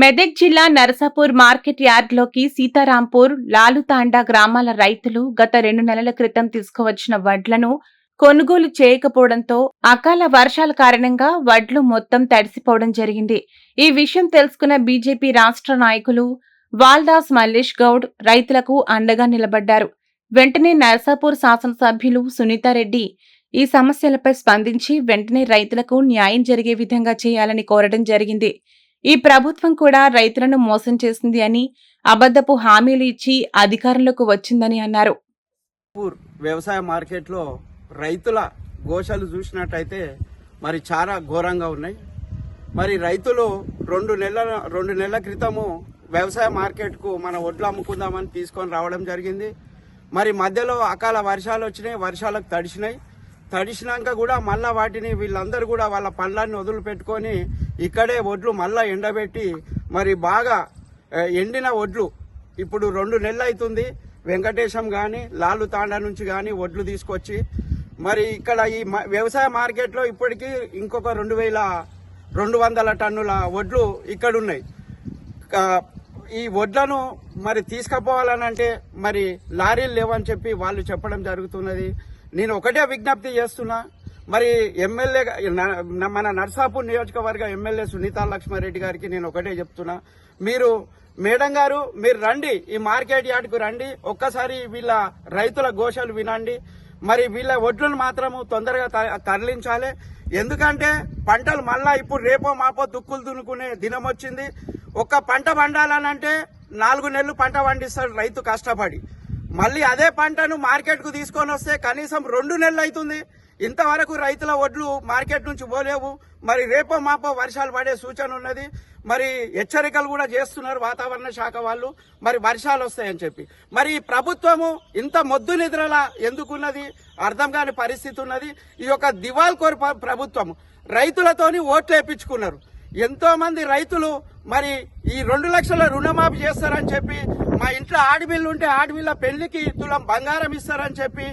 మెదక్ జిల్లా నరసాపూర్ మార్కెట్ యార్డ్లోకి సీతారాంపూర్ లాలుతాండా గ్రామాల రైతులు గత రెండు నెలల క్రితం తీసుకువచ్చిన వడ్లను కొనుగోలు చేయకపోవడంతో అకాల వర్షాల కారణంగా వడ్లు మొత్తం తడిసిపోవడం జరిగింది. ఈ విషయం తెలుసుకున్న బీజేపీ రాష్ట్ర నాయకులు వాల్దాస్ మల్లేష్ గౌడ్ రైతులకు అండగా నిలబడ్డారు. వెంటనే నరసాపూర్ శాసనసభ్యులు సునీతారెడ్డి ఈ సమస్యలపై స్పందించి వెంటనే రైతులకు న్యాయం జరిగే విధంగా చేయాలని కోరడం జరిగింది. ఈ ప్రభుత్వం కూడా రైతులను మోసం చేసింది అని అబద్ధపు హామీలు ఇచ్చి అధికారంలోకి వచ్చిందని అన్నారు. వ్యవసాయ మార్కెట్లో రైతుల ఘోషలు చూసినట్టయితే మరి చాలా ఘోరంగా ఉన్నాయి. మరి రైతులు రెండు నెలల రెండు నెలల క్రితము వ్యవసాయ మార్కెట్కు మన ఒడ్లు అమ్ముకుందామని తీసుకొని రావడం జరిగింది. మరి మధ్యలో అకాల వర్షాలు వచ్చినాయి వర్షాలకు తడిచినాయి. తడిసినాక కూడా మళ్ళా వాటిని వీళ్ళందరూ కూడా వాళ్ళ పండ్లన్నీ వదిలిపెట్టుకొని ఇక్కడే ఒడ్లు మళ్ళా ఎండబెట్టి మరి బాగా ఎండిన ఒడ్లు. ఇప్పుడు రెండు నెలలు అవుతుంది వెంకటేశం కానీ లాలు తాండా నుంచి కానీ ఒడ్లు తీసుకొచ్చి మరి ఇక్కడ ఈ మ- వ్యవసాయ మార్కెట్లో ఇప్పటికీ ఇంకొక రెండు వేల రెండు వందల టన్నుల ఒడ్లు ఇక్కడ ఉన్నాయి ఈ వడ్లను మరి తీసుకుపోవాలనంటే మరి లారీలు లేవని చెప్పి వాళ్ళు చెప్పడం జరుగుతున్నది. నేను ఒకటే విజ్ఞప్తి చేస్తున్నా. మరి ఎమ్మెల్యే మన నర్సాపూర్ నియోజకవర్గ ఎమ్మెల్యే సునీతా లక్ష్మారెడ్డి గారికి నేను ఒకటే చెప్తున్నా. మీరు మేడం గారు మీరు రండి. ఈ మార్కెట్ యార్డ్కు రండి. ఒక్కసారి వీళ్ళ రైతుల ఘోషలు వినండి. మరి వీళ్ళ ఒడ్లను మాత్రము తొందరగా తరలించాలి. ఎందుకంటే పంటలు మళ్ళా ఇప్పుడు రేపో మాపో దుక్కులు దున్నుకునే దినం వచ్చింది. ఒక్క పంట పండాలనంటే నాలుగు నెలలు పంట పండిస్తాడు రైతు కష్టపడి. మళ్ళీ అదే పంటను మార్కెట్కు తీసుకొని వస్తే కనీసం రెండు నెలలు అవుతుంది. ఇంతవరకు రైతుల ఒడ్లు మార్కెట్ నుంచి పోలేవు. మరి రేపో మాపో వర్షాలు పడే సూచన ఉన్నది. మరి హెచ్చరికలు కూడా చేస్తున్నారు వాతావరణ శాఖ వాళ్ళు. మరి వర్షాలు వస్తాయని చెప్పి. మరి ఈ ప్రభుత్వము ఇంత మొద్దు నిద్రలా ఎందుకున్నది? అర్థం కాని పరిస్థితి ఉన్నది. ఈ యొక్క దివాల్ కోరి ప్రభుత్వం రైతులతోని ఓట్లు వేయించుకున్నారు ఎంతో మంది రైతులు మరి ఈ రెండు లక్షల రుణమాఫీ చేస్తారని చెప్పి మా ఇంట్లో ఆడబిల్లు ఉంటే ఆడబిల్ల పెళ్ళికి తులం బంగారం ఇస్తారని చెప్పి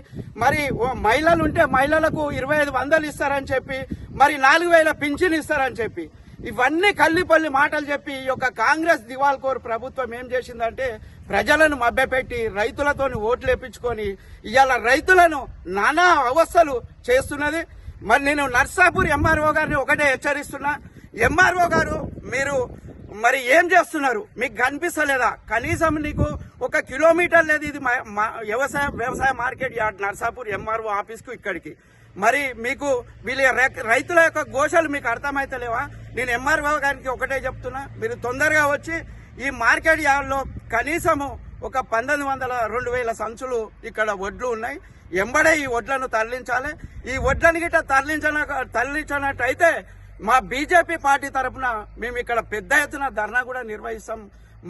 మరి ఓ మహిళలు ఉంటే మహిళలకు ఇరవై ఐదు వందలు ఇస్తారని చెప్పి మరి నాలుగు వేల పింఛన్ ఇస్తారని చెప్పి ఇవన్నీ కల్లిపల్లి మాటలు చెప్పి ఈ యొక్క కాంగ్రెస్ దివాల్కోర్ ప్రభుత్వం ఏం చేసిందంటే ప్రజలను మభ్యపెట్టి రైతులతోని ఓట్లు వేపించుకొని ఇవాళ రైతులను నానా అవస్థలు చేస్తున్నది. మరి నేను నర్సాపూర్ ఎంఆర్ఓ గారిని ఒకటే హెచ్చరిస్తున్నా. ఎంఆర్ఓ గారు మీరు మరి ఏం చేస్తున్నారు? మీకు కనిపిస్తలేదా? కనీసం నీకు ఒక కిలోమీటర్ లేదు ఇది మా- వ్యవసాయ వ్యవసాయ మార్కెట్ యార్డ్ నర్సాపూర్ ఎంఆర్ఓ ఆఫీస్కు ఇక్కడికి. మరి మీకు వీళ్ళ రైతుల యొక్క ఘోషలు మీకు అర్థమైతలేవా? నేను ఎంఆర్ఓ గారికి ఒకటే చెప్తున్నా మీరు తొందరగా వచ్చి ఈ మార్కెట్ యార్డ్లో కనీసము ఒక పంతొమ్మిది వందల రెండు వేల సంచులు ఇక్కడ వడ్లు ఉన్నాయి. ఎంబడే ఈ వడ్లను తరలించాలి. ఈ వడ్లను గిట్ట తరలించిన తరలించినట్టయితే మా బీజేపీ పార్టీ తరఫున మేము ఇక్కడ పెద్ద ఎత్తున ధర్నా కూడా నిర్వహిస్తాం.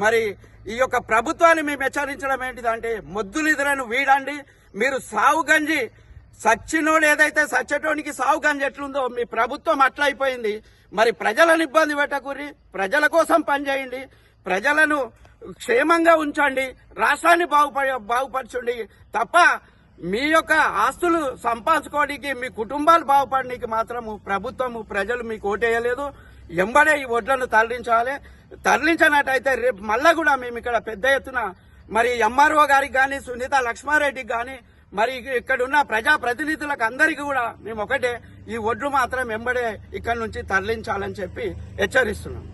మరి ఈ యొక్క ప్రభుత్వాన్ని మేము హెచ్చరించడం ఏంటిదంటే మొద్దు నిధులను వీడండి మీరు సావు గంజి సచ్చినోడు ఏదైతే సచ్చటోనికి సావు గంజి ఎట్లుందో మీ ప్రభుత్వం అట్లయిపోయింది. మరి ప్రజలను ఇబ్బంది పెట్టకూరి ప్రజల కోసం పనిచేయండి ప్రజలను క్షేమంగా ఉంచండి రాష్ట్రాన్ని బాగుపడ బాగుపరచండి తప్ప మీ యొక్క ఆస్తులు సంపాదించుకోవడానికి మీ కుటుంబాలు బాగుపడడానికి మాత్రము ప్రభుత్వము ప్రజలు మీకు ఓటేయలేదు. ఎంబడే ఈ ఒడ్లను తరలించాలి. తరలించినట్టయితే రేపు మళ్ళా కూడా మేము ఇక్కడ పెద్ద ఎత్తున మరి ఎంఆర్ఓ గారికి కానీ సునీత లక్ష్మారెడ్డికి కానీ మరి ఇక్కడ ఉన్న ప్రజాప్రతినిధులకు అందరికీ కూడా మేము ఒకటే ఈ ఒడ్లు మాత్రం ఎంబడే ఇక్కడ నుంచి తరలించాలని చెప్పి హెచ్చరిస్తున్నాం.